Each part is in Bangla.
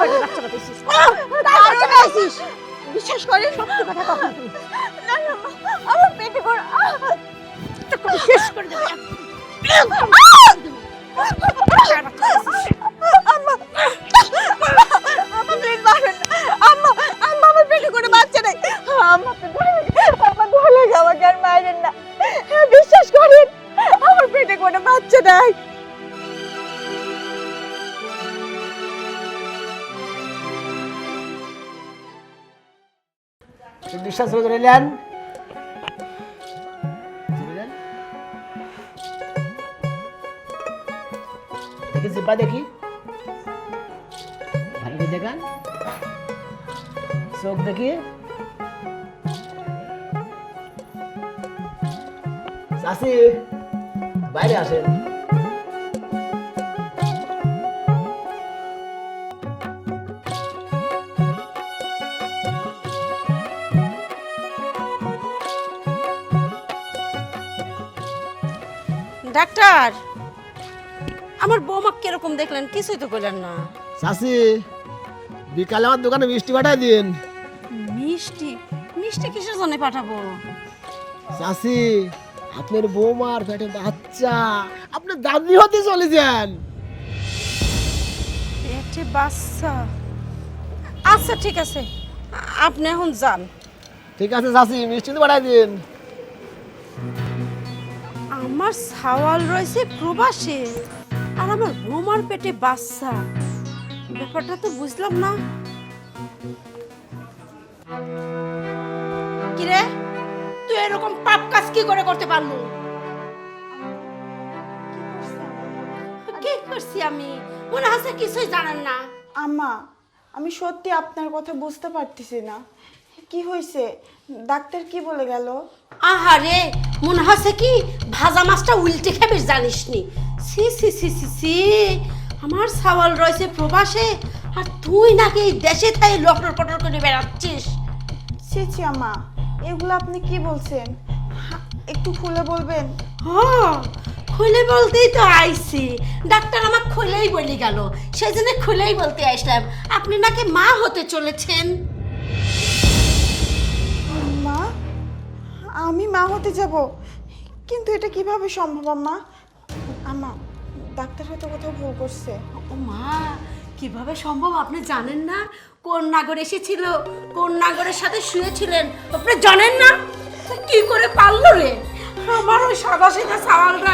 করে বাচ্চা বিশ্বাস করে? সত্যি কথা কখন তুই না না আমার পেটে করে তোকে শেষ করে দেবে। আম্মা আম্মা প্লিজ মারবেন আম্মা আম্মা আমার পেটে করে বাচ্চা নেই। আম্মা ধরে আর মারেন না। বিশ্বাস করেন আমার পেটে কোনো বাচ্চা নাই। নিঃশ্বাস ধরে নেন দেখি জিব্বা দেখি। ভালো করে দেখান। চোখ দেখি। চাষি বাইরে আসেন। ডাক্তার আমার বৌমা কীরকম দেখলেন কিছুই তো বললেন না। চাষি বিকালে আমার দোকানে মিষ্টি পাঠাই দিন মিষ্টি? মিষ্টি কিসের জন্য পাঠাবো? চাষি আপনার বৌমার পেটে বাচ্চা আপনি দাদি হতে চলেছেন পেটে বাচ্চা? আচ্ছা ঠিক আছে। আপনি এখন যান। ঠিক আছে চাষি মিষ্টি তো পাঠাই দিন। আমার সাওয়াল রয়েছে প্রবাসে আর আমার বৌমার পেটে বাচ্চা। ব্যাপারটা তো বুঝলাম না। কিরে? তুই এরকম পাপ কাজ কি করে করতে পারল? কি করছি আমি? মনে হচ্ছে কিছুই জানেন না। আম্মা আমি সত্যি আপনার কথা বুঝতে পারতেছি না। কি হয়েছে ডাক্তার কি বলে গেল? আহারে মনে হচ্ছে কি ভাজা মাছটা উল্টে খাবে জানিস নি সি সি সি সি সি আমার সাওয়াল রয়েছে প্রবাসে আর তুই নাকি এই দেশে তাই লটর পটর করে বেড়াচ্ছিস? ছি ছি এগুলো আপনি কি বলছেন? একটু খুলে বলবেন? হ্যাঁ খুলে বলতেই তো আইছি। ডাক্তার আমার খুলেই বলি গেল। সেই জন্য খুলেই বলতে আসলাম। আপনি নাকি মা হতে চলেছেন? আমি মা হতে যাব। কিন্তু এটা কীভাবে সম্ভব আম্মা? আম্মা ডাক্তার হয়তো কোথাও ভুল করছে। ও মা কীভাবে সম্ভব? আপনি জানেন না? কোন নাগর এসেছিল? কোন নাগরের সাথে শুয়েছিলেন? আপনি জানেন না? কি করে পারল রে? আমার ওই সাদা সিধা সাওয়ালটা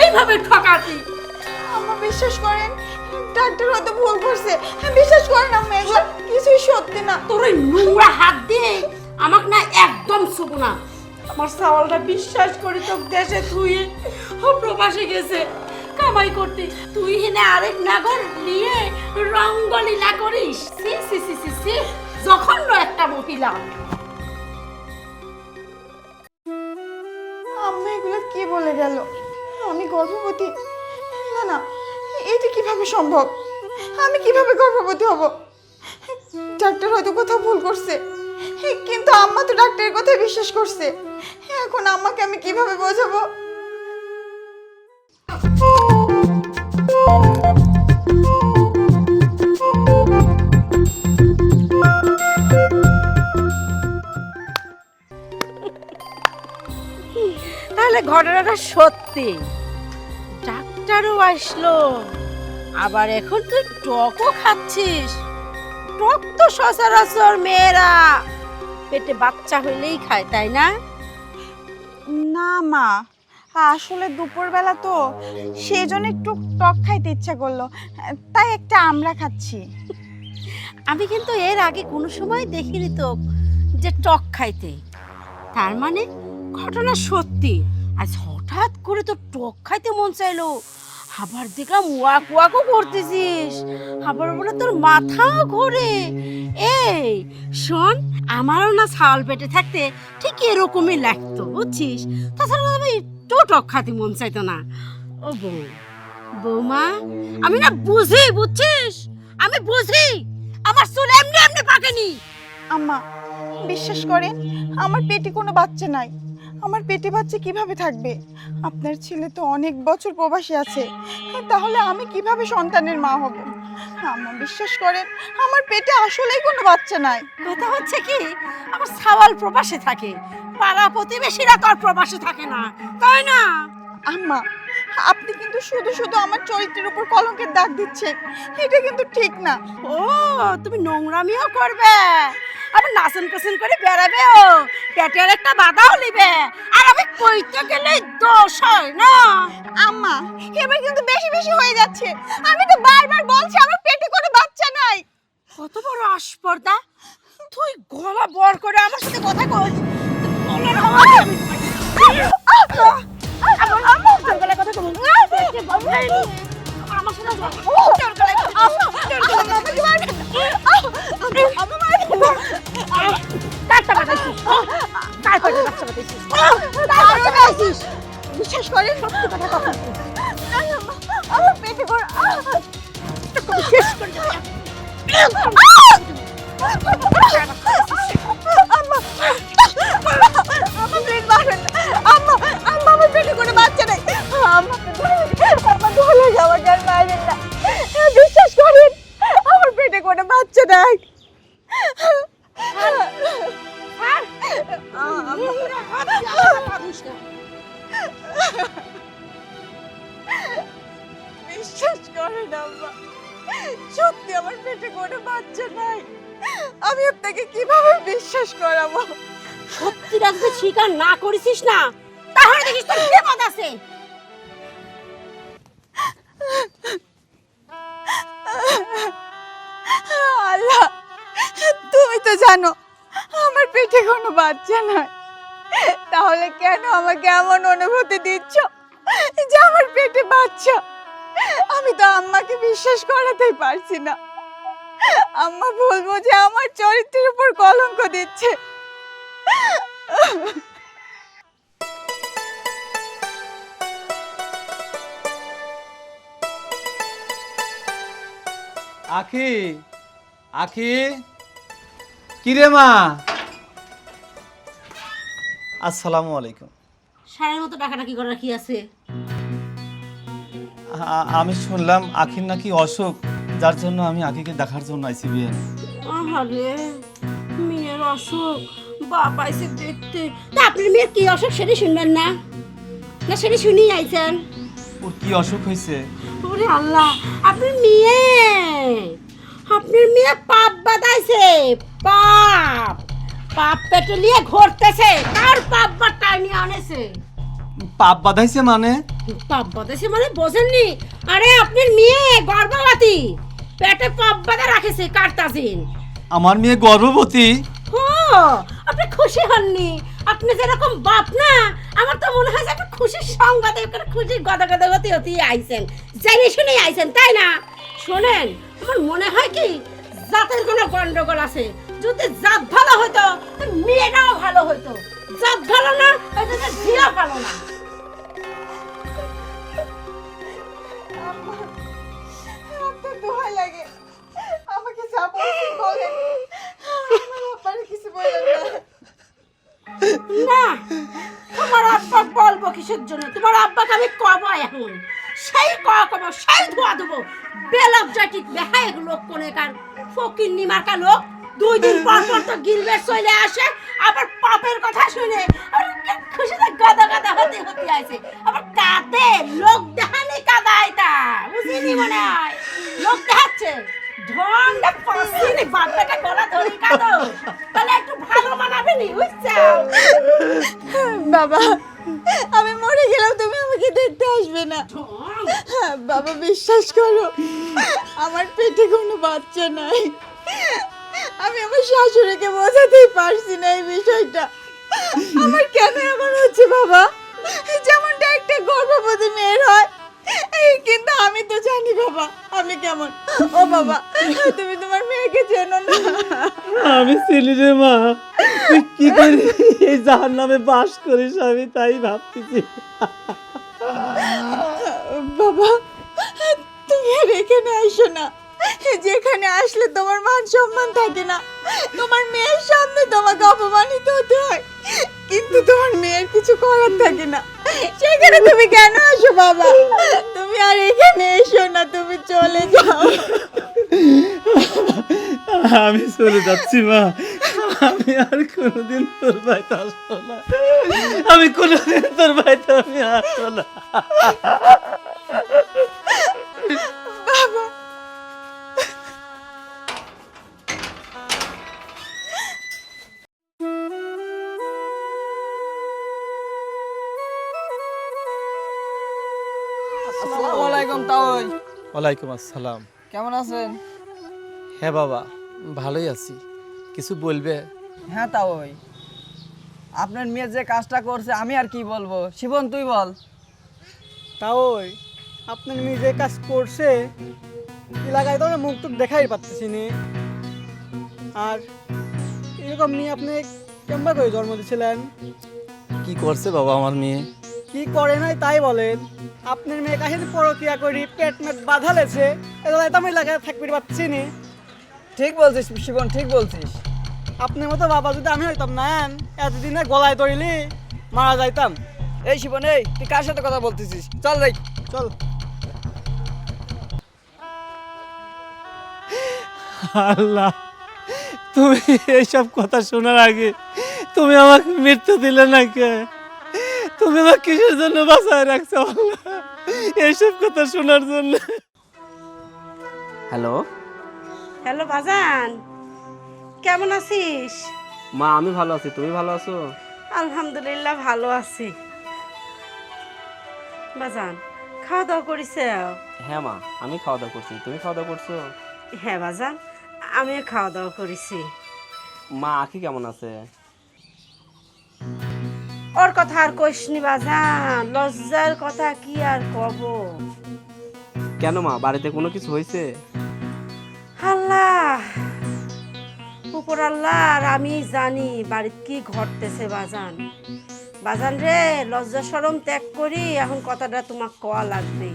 এইভাবে ঠকাতি। আম্মা বিশ্বাস করেন ডাক্তার হয়তো ভুল করছে। বিশ্বাস করেন আম্মা এগুলো কিছুই সত্যি না। তোর ওই নোংরা হাত দিয়ে আমাকে না একদম শুভ না। আমার সাওয়ালটা বিশ্বাস করি তো দেশে তুই প্রবাসে গেছে। কামাই করতে। তুই হেনে আরেক নাগর নিয়ে রঙ্গলীলা করিস। সি সি সি সি সি, জঘন্য একটা মহিলা। আম্মা, এগুলো কি বলে গেল? আমি গর্ভবতী। না না এটা কীভাবে সম্ভব? আমি কীভাবে গর্ভবতী হব? ডাক্তার হয়তো কোথাও ভুল করছে। কিন্তু আম্মা তো ডাক্তারের কথাই বিশ্বাস করছে। এখন আম্মাকে আমি কীভাবে বোঝাবো? তাহলে ঘটনাটা সত্যি। ডাক্তারও আসলো। আবার এখন তুই টকও খাচ্ছিস। টক তো সচরাচর মেয়েরা। পেটে বাচ্চা হইলেই খায়, তাই না? না, মা। আসলে দুপুরবেলা তো সেজন্য একটু টক খাইতে ইচ্ছা করল। তাই একটা আমরা খাচ্ছি। আমি কিন্তু এর আগে কোনো সময় দেখিনি তো যে টক খাইতে। তার মানে ঘটনা সত্যি। আজ হঠাৎ করে তো টক খাইতে মন চাইলো। আবার দেখলাম ওয়াক ওয়াকও করতেছিস? আবার বলে তোর মাথাও ঘোরে। এই, শোন, আমারও না ছাওয়াল পেটে থাকতে ঠিক এরকমই লাগতো, বুঝছিস? তাছাড়া আমি একটু টক খাতে মন চাইতো না। ও বউ বৌমা, আমি না বুঝি, বুঝছিস? আমি বুঝি, আমার চুল এমনি এমনি পাকেনি। আম্মা, বিশ্বাস করেন, আমার পেটে কোনো বাচ্চা নাই। আমার পেটে বাচ্চা কীভাবে থাকবে? আপনার ছেলে তো অনেক বছর প্রবাসী আছে। তাহলে আমি কীভাবে সন্তানের মা হব? আমার বিশ্বাস করেন আমার পেটে আসলেই কোনো বাচ্চা নাই। কথা হচ্ছে কি? আমার সাওয়াল প্রবাসে থাকে পাড়া প্রতিবেশীরা তো আর প্রবাসে থাকে না তাই না? আম্মা আপনি কিন্তু শুধু শুধু আমার চরিত্রের উপর কলঙ্কের দাগ দিচ্ছেন। এটা কিন্তু ঠিক না। ও তুমি নোংরামিও করবে। আবার নাচন কুসন করে বেড়াবেও। পেটের একটা বাধাও নিবে। আর আমি কইতে গেলেই দোষ হয় না। আম্মা এবার কিন্তু বেশি বেশি হয়ে যাচ্ছে। আমি তো বারবার বলছি আমার পেটে কোনো বাচ্চা নাই। কত বড় আস্পর্দা তুই গলা বর করে আমার সাথে কথা কইস। তোর গলার আওয়াজ আমি কার তার বাচ্চা বিশ্বাস করেন সত্যি কথা কখন আমার পেটে করে শেষ করে করে বাচ্চা নাই বিশ্বাস করেন আম্মা সত্যি আমার পেটে কোনো বাচ্চা নাই। আমি আপনাকে কীভাবে বিশ্বাস করাবো? সত্যি রাখতে স্বীকার না করেছিস না? তাহলে দেখিস তোর বিপদ আছে? তো জানো, আমার পেটে কোনো বাচ্চা নয় তাহলে কেন আমাকে এমন অনুভূতি দিচ্ছ যে আমার পেটে বাচ্চা? আমি তো আম্মাকে বিশ্বাস করাতেই পারছি না। আম্মা বলব যে আমার চরিত্রের উপর কলঙ্ক দিচ্ছে। আখি আখি। কিরে মা? আসসালামু আলাইকুম। সারের মতো টাকাটা কি করার কি আছে? আ- আমি শুনলাম আখির নাকি অসুখ যার জন্য আমি আখিকে দেখার জন্য আইসি বিয়ে আহারে মেয়ের অসুখ বাবা এসে দেখতে। তা আপনার মেয়ের কি অসুখ সেটা শুনবেন না? না সেটা শুনেই আইছেন? ওর কি অসুখ হয়েছে ওরে আল্লাহ আপনার মেয়ে! আপনার মেয়ে পাপ বাদাইছে পাপ। পাপ পেটে নিয়ে ঘুরতেছে কার পাপ বাটা নিয়ে আনেছে? পাপ বাঁধাইছে মানে? পাপ বাদাইছে মানে বোঝেননি। আরে আপনার মেয়ে গর্ভবতী। পেটে পাপ বাদা রাখেছে কারতাজিন আমার মেয়ে গর্ভবতী। ও আপনি খুশি হননি? আপনি যেরকম বাপ না আমার তো মনে হয় যে আপনি খুশির সংবাদে একটা খুশি গদা গদা গতি হতে আইছেন। জেনে শুনে আইছেন তাই না? শোনেন আমার মনে হয় কি জাতের কোনো গন্ডগোল আছে। যদি জাত ভালো হতো মেয়েটাও ভালো হতো জাত ভালো না ওই জন্য ঝিয়া ভালো না। লাগে। আমাকে যা বলেন আমার কিছু বলেন না। না তোমার আব্বা বলব কিসের জন্য? তোমার আব্বাকে আমি কব এখন। সেই কব সেই ধোয়া দেবো বেলক জাটি বেহায় লোক কোনেকার ফকির নিমার্কা লোক। দুই দিন পর পর তো গিলবের চলে আসে। আবার পাপের কথা শুনে। খুশিতে গাদা গাদা হতে হতে আছে আবার কাঁদে, লোক দেখানি কাদা এটা বুঝিনি মনে হয়? লোক দেখাচ্ছে। গলা ধরে একটু ভালো বাবা আমি মরে গেলাম তুমি আমাকে দেখতে আসবে না। ঢং বাবা, বিশ্বাস করো, আমার পেটে কোনো বাচ্চা নাই। আমি আমার শাশুড়িকে বোঝাতেই পারছি না এই বিষয়টা। আমার কেন এমন হচ্ছে বাবা? যেমনটা একটা গর্ভবতী মেয়ের হয়। কিন্তু আমি তো জানি বাবা, আমি কেমন? ও বাবা, তুমি তোমার মেয়েকে চেনো না। আমি রে মা। তুই কি করে এই জাহার নামে বাস করিস? আমি তাই ভাবতেছি। বাবা তুমি আর এখানে আসো না। যেখানে আসলে তোমার মান সম্মান থাকে না। তোমার মেয়ের সামনে তোমাকে অপমানিত হতে হয়। কিন্তু তোমার মেয়ের কিছু করার থাকে না। সেখানে তুমি কেন আসো বাবা? তুমি আর এখানে এসো না তুমি চলে যাও। আমি চলে যাচ্ছি মা। আমি আর কোনোদিন তোর বাড়িতে আসব না। আমি কোনোদিন তোর বাড়িতে আমি আসব না। আসসালামু ওয়ালাইকুম আসসালাম। কেমন আছেন? হ্যাঁ বাবা। ভালোই আছি। কিছু বলবে? হ্যাঁ তা ওই। আপনার মেয়ে যে কাজটা করছে আমি আর কি বলব? শিবন তুই বল। তাও আপনার মেয়ে যে কাজ করছে এলাকায় তো মুখ টুক দেখাই পাচ্ছি নি। আর এরকম নিয়ে আপনি কেমবা করে জন্ম দিয়েছিলেন কি করছে বাবা আমার মেয়ে? কি করে নাই তাই বলেন। আপনার মেয়ে কাছে পরকিয়া করি পেট মেট বাধা লেছে এলাকায় তো আমি এলাকায় থাকতে পারছি নি। ঠিক বলছিস শিবন ঠিক বলছিস। আপনি মতো বাবা যদি আমি হইতাম না এতদিনে গলায় ধরিলি মারা যাইতাম। এই শিবন এই তুই কার সাথে কথা বলতেছিস? চল যাই। চল। আল্লাহ তুমি এইসব কথা শোনার আগে তুমি আমাকে মৃত্যু দিলে না কে? তুমি আমার কিসের জন্য বাঁচায় রাখছো আল্লাহ? এইসব কথা শোনার জন্য। হ্যালো? হ্যালো বাজান কেমন আছিস? মা আমি ভালো আছি তুমি ভালো আছো? আলহামদুলিল্লাহ ভালো আছি। বাজান খাওয়া দাওয়া করিছে? হ্যাঁ মা আমি খাওয়া দাওয়া করছি। তুমি খাওয়া দাওয়া করছ? হ্যাঁ বাজান আমিও খাওয়া দাওয়া করেছি। মা আখি কেমন আছে? ওর কথা আর কইসনি বাজান লজ্জার কথা কি আর কব? কেন মা বাড়িতে কোনো কিছু হয়েছে আল্লাহ উপর আল্লাহ আর আমি জানি বাড়িতে কি ঘটতেছে বাজান। বাজান রে লজ্জা সরম ত্যাগ করি এখন কথাটা তোমার কয়া লাগবে।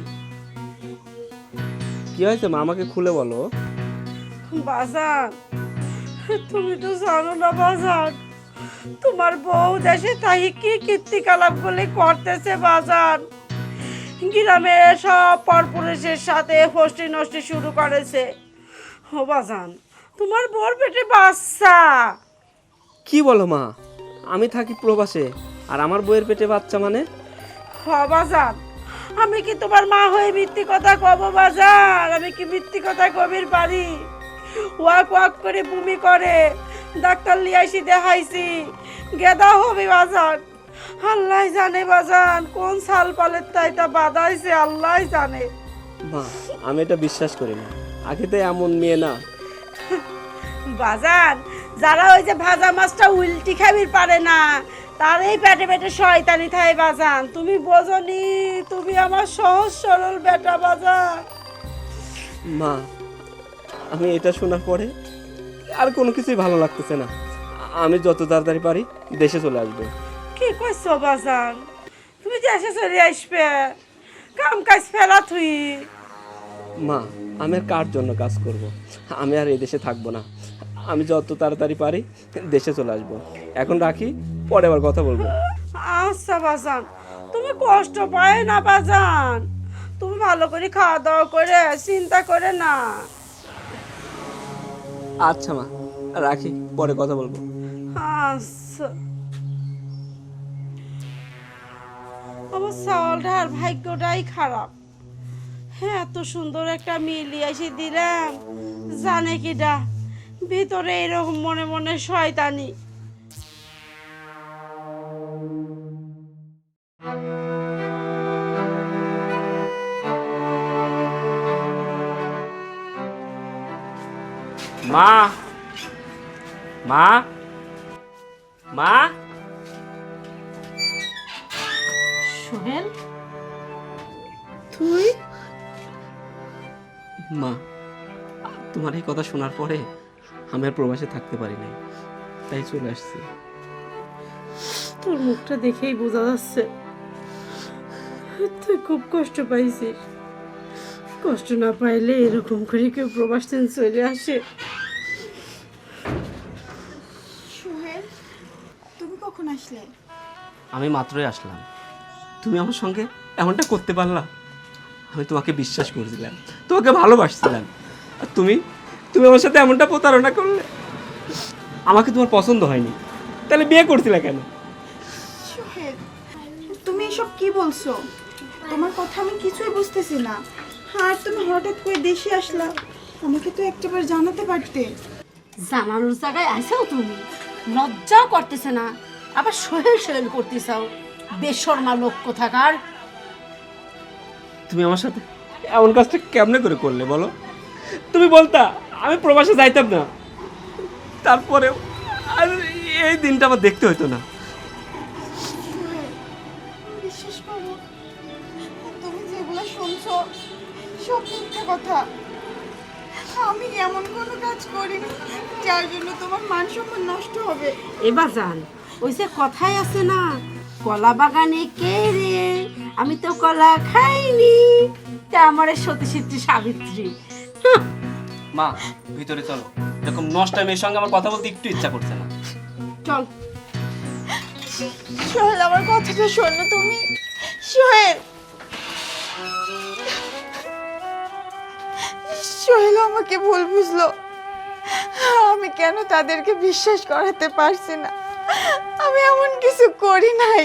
কি হয়েছে মা আমাকে খুলে বলো। বাজান তুমি তো জানো না বাজান তোমার বউ দেশে তাই কি কীর্তিকলাপ গুলি করতেছে বাজান। গ্রামে সব পরপুরুষের সাথে ফষ্টি নষ্টি শুরু করেছে। ও বাজান তোমার বউর পেটে বাচ্চা। কি বলো মা? আমি থাকি প্রবাসে আর আমার বইয়ের পেটে বাচ্চা মানে? হবাজান আমি কি তোমার মা হয়ে মিথ্যি কথা কব বাজার? আমি কি মিথ্যি কথা কবির পারি ওয়াক ওয়াক করে বমি করে ডাক্তার লিয়াইছি দেখাইছি। গেদা হবে বাজান আল্লাহ জানে বাজান কোন সাল পালের তাই তা বাদাইছে আল্লাহ জানে। মা আমি এটা বিশ্বাস করি না। আখি তো এমন মেয়ে না। বাজান যারা ওই যে ভাজা মাছটা উল্টি খাবির পারে না তার এই পেটে পেটে শয়তানি থাই বাজান। তুমি বোঝনি তুমি আমার সহজ সরল বেটা বাজান। মা আমি এটা শোনার পরে আর কোনো কিছুই ভালো লাগতেছে না। আমি যত তাড়াতাড়ি পারি দেশে চলে আসব। কি কইছো বাজান? তুমি দেশে চলে আসবে। কাম কাজ ফেলা তুই মা আমি আর কার জন্য কাজ করব? আমি আর এই দেশে থাকব না। আমি যত তাড়াতাড়ি পারি দেশে চলে আসব। এখন রাখি পরে আবার কথা বলব। আচ্ছা বাজান। তুমি কষ্ট পায় না বাজান। তুমি ভালো করে খাওয়া দাওয়া করে চিন্তা করে না। আচ্ছা মা। রাখি পরে কথা বলব। আচ্ছা। আমার চাউলটার ভাগ্যটাই খারাপ। হ্যাঁ এত সুন্দর একটা মিলি এসে দিলাম। জানে কিটা ভিতরে এরকম মনে মনে শয়তানি। মা। মা। মা। সোহেল? তুই? মা তোমার এই কথা শোনার পরে আমি আর প্রবাসে থাকতে পারি নাই। তাই চলে আসছি। তোর মুখটা দেখেই বোঝা যাচ্ছে। তুই খুব কষ্ট পাইছিস। কষ্ট না পাইলে এরকম করে কেউ প্রবাস থেকে চলে আসে। সোহেল তুমি কখন আসলে? আমি মাত্রই আসলাম। তুমি আমার সঙ্গে এমনটা করতে পারলা? আমি তোমাকে বিশ্বাস করেছিলাম। তোমাকে ভালোবাসছিলাম। আর তুমি তুমি আমার সাথে এমনটা প্রতারণা করলে? আমাকে তোমার পছন্দ হয়নি। তাহলে বিয়ে করছিলে কেন? তুমি এসব কি বলছো? তোমার কথা আমি কিছুই বুঝতেছি না। আর তুমি হঠাৎ করে দেশে আসলা। আমাকে তো একটাবার জানাতে পারতে। জানানোর জায়গায় আছেও তুমি। লজ্জাও করতেছে না। আবার সোহেল সোহেল করতেছাও। বেশর্মা লোক কোথাকার? তুমি আমার সাথে এমন কাজটা কেমনে করে করলে বলো? তুমি বলতা আমি প্রবাসে যাইতাম না। তারপরেও আর এই দিনটা আমার দেখতে হতো না। বিশ্বাস করো তুমি যেগুলো শুনছো সব মিথ্যা কথা। আমি এমন কোনো কাজ করিনি যার জন্য তোমার মান সম্মান নষ্ট হবে। এবার যান ওই যে কথাই আছে না কলা বাগানে কে রে? আমি তো কলা খাইনি। তা আমার সতী সিদ্ধি সাবিত্রী। মা ভিতরে চলো। এরকম নষ্ট মেয়ের সঙ্গে আমার কথা বলতে একটু ইচ্ছা করছে না। চল। সোহেল আমার কথাটা শোনো তুমি। সোহেল। সোহেল আমাকে ভুল বুঝলো। আমি কেন তাদেরকে বিশ্বাস করাতে পারছি না? আমি এমন কিছু করি নাই।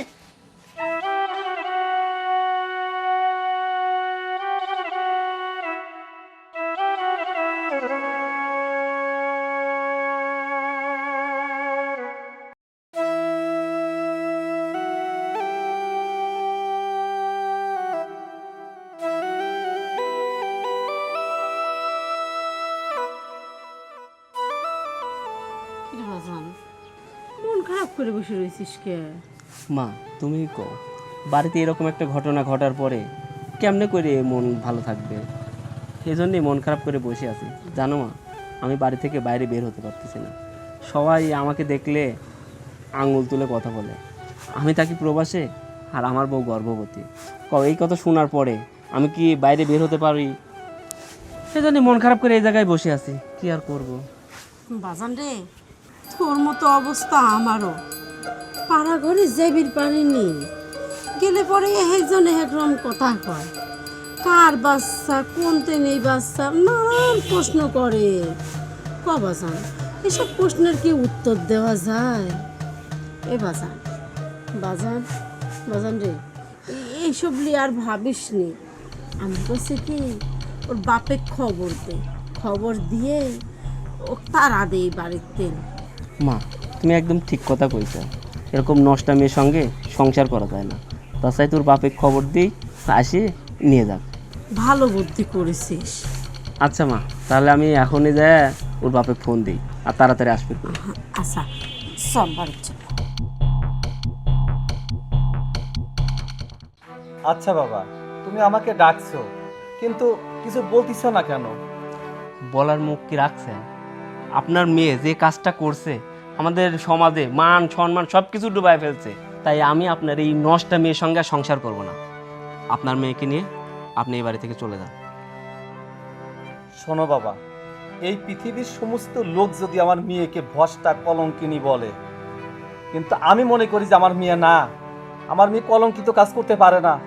বাজান মন খারাপ করে বসে রয়েছিস কে? মা তুমি কও বাড়িতে এরকম একটা ঘটনা ঘটার পরে কেমনে করে মন ভালো থাকবে? এই জন্যই মন খারাপ করে বসে আছি। জানো মা আমি বাড়ি থেকে বাইরে বের হতে পারতেছি না। সবাই আমাকে দেখলে আঙুল তুলে কথা বলে। আমি থাকি প্রবাসে আর আমার বউ গর্ভবতী। কও এই কথা শোনার পরে আমি কি বাইরে বের হতে পারি? সেজন্য মন খারাপ করে এই জায়গায় বসে আছি। কি আর করব? বাজান রে তোর মতো অবস্থা আমারও। পাড়া ঘরে জেবির পারিনি গেলে পরে একজন একরকম কথা কয়। কার বাচ্চা কোনতে নেই বাচ্চা? নানান প্রশ্ন করে। ক বাজান এসব প্রশ্নের কি উত্তর দেওয়া যায়? এ বাজান বাজান বাজান রে এইসব নিয়ে আর ভাবিস নি। আমি বলছি কি, ওর বাপে খবর দে। খবর দিয়ে ও তারা দেই বাড়িতে মা তুমি একদম ঠিক কথা কইছো। এরকম নষ্টা মেয়ের সঙ্গে সংসার করা যায় না। তাছাড়া তোর বাপে খবর দিই আসি নিয়ে যাক। ভালো বুদ্ধি করেছিস। আচ্ছা মা তাহলে আমি এখনই যাই ওর বাপে ফোন দিই আর তাড়াতাড়ি আসবে আচ্ছা চল। আচ্ছা বাবা তুমি আমাকে ডাকছো কিন্তু কিছু বলতিছ না কেন? বলার মুখ কি রাখছেন? আপনার মেয়ে যে কাজটা করছে আমাদের সমাজে মান সম্মান সব কিছু ডুবাই ফেলছে। তাই আমি আপনার এই নষ্টা মেয়ের সঙ্গে সংসার করব না। আপনার মেয়েকে নিয়ে আপনি এই বাড়ি থেকে চলে যান। শোনো বাবা এই পৃথিবীর সমস্ত লোক যদি আমার মেয়েকে ভস্তা কলঙ্কিনী বলে কিন্তু আমি মনে করি যে আমার মেয়ে না। আমার মেয়ে কলঙ্কিত কাজ করতে পারে না।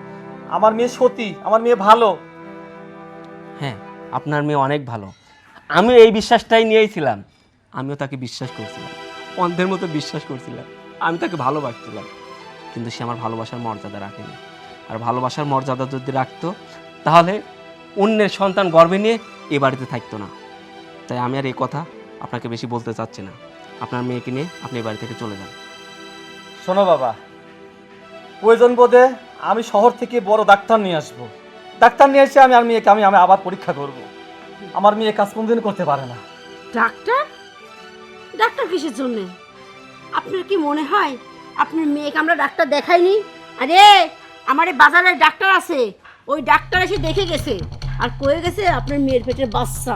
আমার মেয়ে সতী আমার মেয়ে ভালো। হ্যাঁ আপনার মেয়ে অনেক ভালো। আমি এই বিশ্বাসটাই নিয়েছিলাম। আমিও তাকে বিশ্বাস করছিলাম। অন্ধের মতো বিশ্বাস করছিলাম। আমি তাকে ভালোবাসছিলাম কিন্তু সে আমার ভালোবাসার মর্যাদা রাখেনি। আর ভালোবাসার মর্যাদা যদি রাখতো তাহলে অন্যের সন্তান গর্বে নিয়ে এ বাড়িতে থাকতো না। তাই আমি আর এই কথা আপনাকে বেশি বলতে চাচ্ছি না। আপনার মেয়েকে নিয়ে আপনি এই বাড়ি থেকে চলে যান। শোনো বাবা প্রয়োজন বোধে আমি শহর থেকে বড় ডাক্তার নিয়ে আসব। ডাক্তার নিয়ে এসে আমি আর মেয়েকে আমি আমি আবার পরীক্ষা করব। আমার মেয়ে কাজ কোনদিন করতে পারে না। ডাক্তার? ডাক্তার কিসের জন্য? আপনার কি মনে হয় আপনার মেয়েকে আমরা ডাক্তার দেখাইনি? আরে আমার এই বাজারে ডাক্তার আছে। ওই ডাক্তার এসে দেখে গেছে। আর কয়ে গেছে আপনার মেয়ের পেটের বাচ্চা।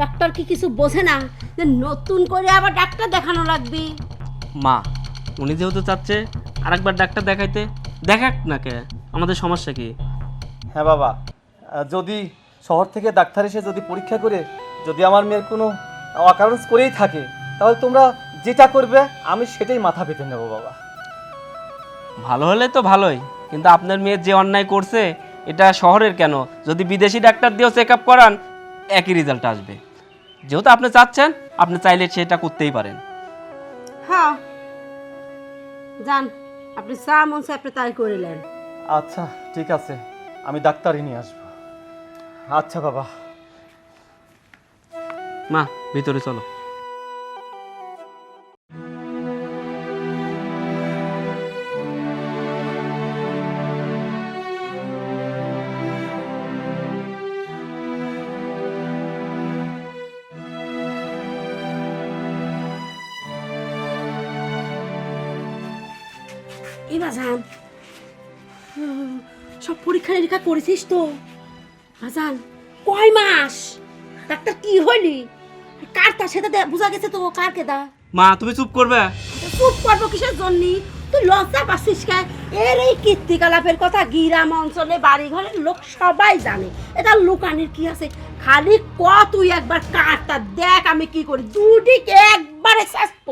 ডাক্তার কি কিছু বোঝে না যে নতুন করে আবার ডাক্তার দেখানো লাগবে? মা উনি যেহেতু চাচ্ছে আরেকবার ডাক্তার দেখাইতে দেখাক না কে? আমাদের সমস্যা কি? হ্যাঁ বাবা যদি শহর থেকে ডাক্তার এসে যদি পরীক্ষা করে যদি আমার মেয়ের কোনো অকারেন্স করেই থাকে তাহলে তোমরা যেটা করবে আমি সেটাই মাথা পেতে নেব বাবা। ভালো হলে তো ভালোই কিন্তু আপনার মেয়ে যে অন্যায় করছে এটা শহরের কেন? যদি বিদেশি ডাক্তার দিয়েও চেক আপ করান একই রেজাল্ট আসবে। যেহেতু আপনি চাচ্ছেন আপনি চাইলে সেটা করতেই পারেন। হ্যাঁ। যান আপনি চা মন আপনি তাই করিলেন আচ্ছা ঠিক আছে। আমি ডাক্তারই নিয়ে আসব। আচ্ছা বাবা। মা ভিতরে চলো। পরীক্ষা করেছিস তো? বাজান কয় মাস? ডাক্তার কি হইলি কার তার সেটা বোঝা গেছে তো কার কে দা? মা তুমি চুপ করবে। চুপ করব কিসের জন্য? তুই লজ্জা পাচ্ছিস কে? এর এই কীর্তিকলাপের কথা গিরাম অঞ্চলে বাড়ি ঘরের লোক সবাই জানে। এটা লুকানির কি আছে? খালি ক তুই একবার কারটা দেখ আমি কি করি। দুদিক একবারে শাস্ত।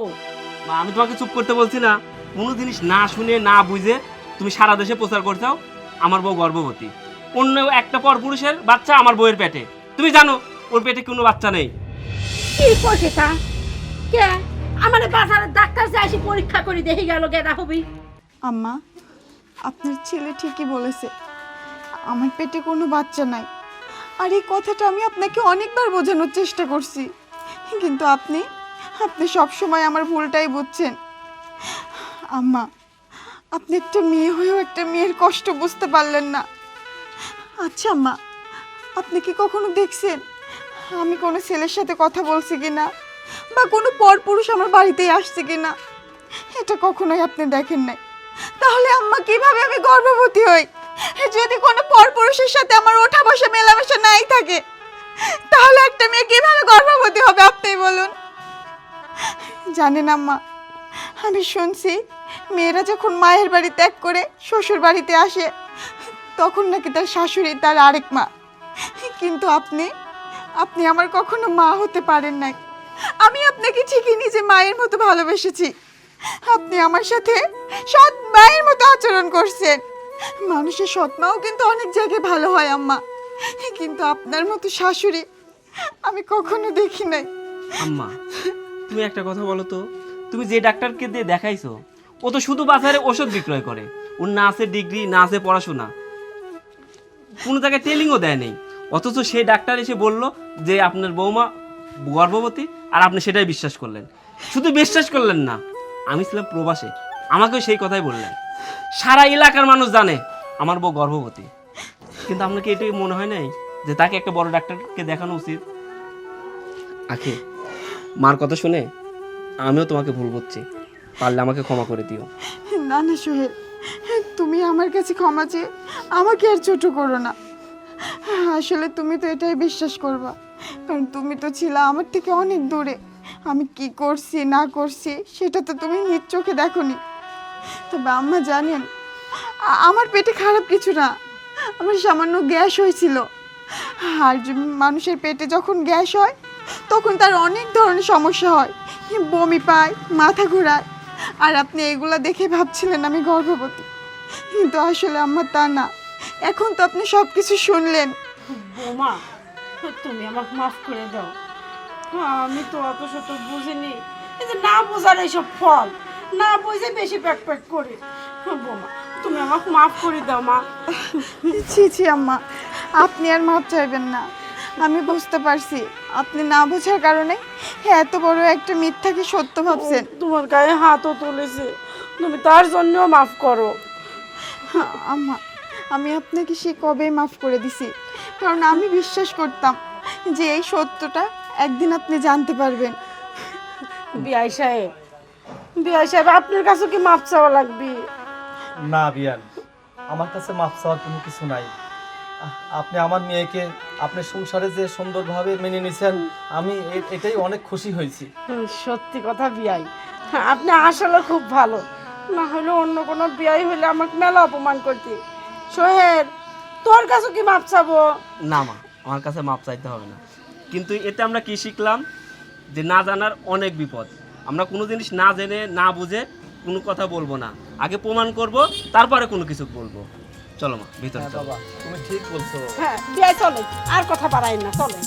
মা আমি তোমাকে চুপ করতে বলছি না। কোনো জিনিস না শুনে না বুঝে তুমি সারা দেশে প্রচার করছ? আমার বউ গর্ভবতী। অন্য একটা পর পুরুষের বাচ্চা আমার বউয়ের পেটে। তুমি জানো ওর পেটে কোনো বাচ্চা নেই। কি করছে তা? কে? আমার বাজারের ডাক্তার যে এসে পরীক্ষা করে দেখে গেল গেদা হবি আম্মা আপনার ছেলে ঠিকই বলেছে আমার পেটে কোনো বাচ্চা নাই। আর এই কথাটা আমি আপনাকে অনেকবার বোঝানোর চেষ্টা করছি। কিন্তু আপনি আপনি সব সময় আমার ভুলটাই বুঝছেন। আম্মা আপনি একটা মেয়ে হয়েও একটা মেয়ের কষ্ট বুঝতে পারলেন না। আচ্ছা মা, আপনি কি কখনো দেখছেন? আমি কোনো ছেলের সাথে কথা বলছি কি না? বা কোনো পরপুরুষ আমার বাড়িতেই আসছে কি না? এটা কখনোই আপনি দেখেন নাই। তাহলে আম্মা, কীভাবে আমি গর্ভবতী হই? যদি কোনো পরপুরুষের সাথে আমার ওঠা বসা মেলামেশা নাই থাকে, তাহলে একটা মেয়ে কীভাবে গর্ভবতী হবে আপনি বলুন? জানেন আম্মা, আমি শুনছি মেয়েরা যখন মায়ের বাড়ি ত্যাগ করে শ্বশুর বাড়িতে আসে, তখন নাকি তার শাশুড়ি তার আরেক মা। কিন্তু আপনি আপনি আমার কখনো মা হতে পারেন নাই। আমি আপনাকে ঠিকই নিজে মায়ের মতো ভালোবেসেছি। আপনি আমার সাথে সৎ মায়ের মতো আচরণ করছেন। মানুষের সৎ মাও কিন্তু অনেক জায়গায় ভালো হয়, আম্মা। কিন্তু আপনার মতো শাশুড়ি আমি কখনো দেখি নাই। আম্মা, তুমি একটা কথা বলো তো। তুমি যে ডাক্তারকে দিয়ে দেখাইছো ও তো শুধু বাজারে ওষুধ বিক্রয় করে। ওর না আছে ডিগ্রি, না আছে পড়াশোনা। কোনো জায়গায় ট্রেনিংও দেয় নেই। অথচ সেই ডাক্তার এসে বলল যে আপনার বৌমা গর্ভবতী আর আপনি সেটাই বিশ্বাস করলেন। শুধু বিশ্বাস করলেন না, আমি ছিলাম প্রবাসে। আমাকেও সেই কথাই বললেন। সারা এলাকার মানুষ জানে আমার বউ গর্ভবতী। কিন্তু আপনাকে এটাই মনে হয় নাই যে তাকে একটা বড় ডাক্তারকে দেখানো উচিত? আখে, মার কথা শুনে আমিও তোমাকে ভুল করছি পারলে আমাকে ক্ষমা করে দিও। না না, সোহেল, তুমি আমার কাছে ক্ষমা চেয়ে আমাকে আর ছোট করো না। আসলে তুমি তো এটাই বিশ্বাস করবা, কারণ তুমি তো ছিলে আমার থেকে অনেক দূরে। আমি কি করছি, না করছি, সেটা তো তুমি নিজ চোখে দেখোনি। তবে আম্মা জানেন আমার পেটে খারাপ কিছু না। আমার সামান্য গ্যাস হয়েছিল। আর মানুষের পেটে যখন গ্যাস হয়, তখন তার অনেক ধরনের সমস্যা হয়। বমি পায়, মাথা ঘোরায়। আর আপনি এগুলা দেখে ভাবছিলেন আমি গর্ভবতী। কিন্তু আসলে আমার তা না। এখন তো আপনি সব কিছু শুনলেন। বোমা তুমি আমাকে মাফ করে দাও। আমি তো অত শত বুঝিনি। এই যে না বোঝার এইসব ফল না বুঝে বেশি প্যাক প্যাক করে। বোমা তুমি আমাকে মাফ করে দাও মা। ছি ছি আম্মা আপনি আর মাফ চাইবেন না। আমি বুঝতে পারছি। আপনি না বোঝার কারণে এত বড় একটা মিথ্যাকে সত্য ভাবছেন? তোমার গায়ে হাতও তুলেছে। তুমি তার জন্যও মাফ করো। আম্মা আমি আপনাকে সে কবে মাফ করে দিছি? কারণ আমি বিশ্বাস করতাম যে এই সত্যটা একদিন আপনি জানতে পারবেন। বিআই সাহেব বিআই সাহেব আপনার কাছে কি মাপ চাওয়া লাগবে? না বিয়ান আমার কাছে মাপ চাওয়ার কোনো কিছু নাই। আপনি আমার মেয়েকে আপনার সংসারে যে সুন্দরভাবে মেনে নিয়েছেন আমি এটাই অনেক খুশি হয়েছি। সত্যি কথা বিয়াই। আপনি আসলে খুব ভালো। না হলে অন্য কোনো বিয়াই হলে আমাকে মেলা অপমান করতে। সোহেল তোর কাছে কি মাপ চাবো? না মা আমার কাছে মাপ চাইতে হবে না। কিন্তু এতে আমরা কি শিখলাম? যে না জানার অনেক বিপদ। আমরা কোনো জিনিস না জেনে না বুঝে কোনো কথা বলব না। আগে প্রমাণ করব তারপরে কোনো কিছু বলব। চলো মা ভিতরে হ্যাঁ চলো। তুমি ঠিক বলছো। হ্যাঁ চলো আর কথা বাড়াই না চলো।